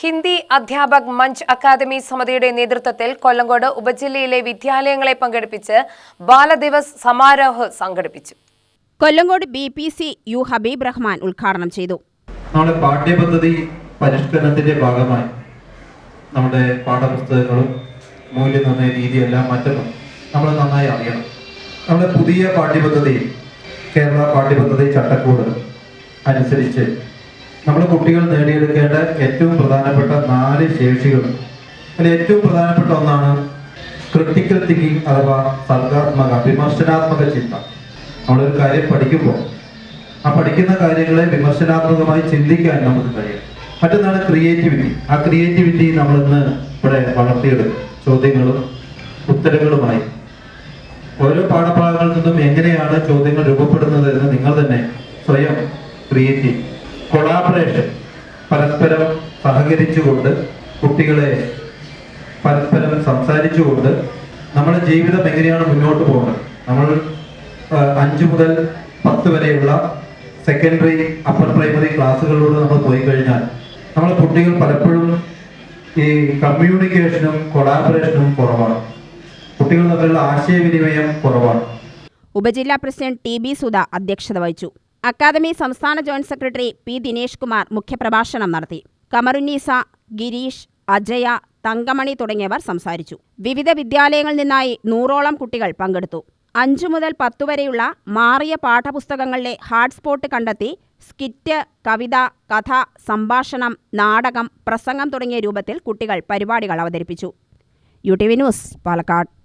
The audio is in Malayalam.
ഹിന്ദി അധ്യാപക് മഞ്ച് അക്കാദമി സമിതിയുടെ നേതൃത്വത്തിൽ കൊല്ലങ്കോട് ഉപജില്ലയിലെ വിദ്യാലയങ്ങളെ പങ്കെടുപ്പിച്ച് ബാലദിവസ് സമാരോഹ് സംഘടിപ്പിച്ചു. Kollengode B P C U Habeeb Rahman ഉദ്ഘാടനം ചെയ്തു. നമ്മുടെ പാഠ്യപദ്ധതി പരിഷ്കരണത്തിന്റെ ഭാഗമായി നമ്മുടെ പാഠപുസ്തകങ്ങളും മൂല്യനിർണയ രീതിയെല്ലാം മാറ്റണം. നമ്മൾ നന്നായി അറിയണം. നമ്മുടെ പുതിയ പാഠ്യപദ്ധതി കേരള പാഠ്യപദ്ധതി ചട്ടക്കൂട് അനുസരിച്ച് നമ്മുടെ കുട്ടികൾ നേടിയെടുക്കേണ്ട ഏറ്റവും പ്രധാനപ്പെട്ട നാല് ശേഷികൾ. അതിൽ ഏറ്റവും പ്രധാനപ്പെട്ട ഒന്നാണ് ക്രിട്ടിക്കൽ തിങ്കിങ് അഥവാ സർഗാത്മക വിമർശനാത്മക ചിന്ത. നമ്മളൊരു കാര്യം പഠിക്കുമ്പോൾ ആ പഠിക്കുന്ന കാര്യങ്ങളെ വിമർശനാത്മകമായി ചിന്തിക്കാൻ നമുക്ക് കഴിയും. മറ്റൊന്നാണ് ക്രിയേറ്റിവിറ്റി ആ ക്രിയേറ്റിവിറ്റി നമ്മൾ ഇന്ന് ഇവിടെ വളർത്തിയെടുക്കും. ചോദ്യങ്ങളും ഉത്തരങ്ങളുമായി. ഓരോ പാഠഭാഗങ്ങളിൽ നിന്നും എങ്ങനെയാണ് ചോദ്യങ്ങൾ രൂപപ്പെടുന്നത് എന്ന് നിങ്ങൾ തന്നെ സ്വയം ക്രിയേറ്റ് ചെയ്യും. കൊളാബറേഷൻ പരസ്പരം സഹകരിച്ചുകൊണ്ട് കുട്ടികളെ പരസ്പരം സംസാരിച്ചുകൊണ്ട് നമ്മുടെ ജീവിതം എങ്ങനെയാണ് മുന്നോട്ട് പോകുന്നത്? നമ്മൾ അഞ്ചു മുതൽ പത്ത് വരെയുള്ള സെക്കൻഡറി അപ്പർ പ്രൈമറി ക്ലാസ്സുകളിലൂടെ നമ്മൾ പോയി കഴിഞ്ഞാൽ നമ്മളെ കുട്ടികൾ പലപ്പോഴും ഈ കമ്മ്യൂണിക്കേഷനും കൊളാബറേഷനും കുറവാണ്. കുട്ടികൾ തമ്മിലുള്ള ആശയവിനിമയം കുറവാണ്. ഉപജില്ലാ പ്രസിഡന്റ് ടി ബി സുധ അധ്യക്ഷത വഹിച്ചു. അക്കാദമി സംസ്ഥാന joint secretary P Dinesh Kumar മുഖ്യപ്രഭാഷണം നടത്തി. കമറുന്നീസ ഗിരീഷ് അജയ തങ്കമണി തുടങ്ങിയവർ സംസാരിച്ചു. വിവിധ വിദ്യാലയങ്ങളിൽ നിന്നായി നൂറോളം കുട്ടികൾ പങ്കെടുത്തു. അഞ്ചു മുതൽ പത്തു വരെയുള്ള മാറിയ പാഠപുസ്തകങ്ങളിലെ ഹാട്ട്സ്പോട്ട് കണ്ടെത്തി സ്കിറ്റ് കവിത കഥ സംഭാഷണം നാടകം പ്രസംഗം തുടങ്ങിയ രൂപത്തിൽ കുട്ടികൾ പരിപാടികൾ അവതരിപ്പിച്ചു. U T V news Palakkad.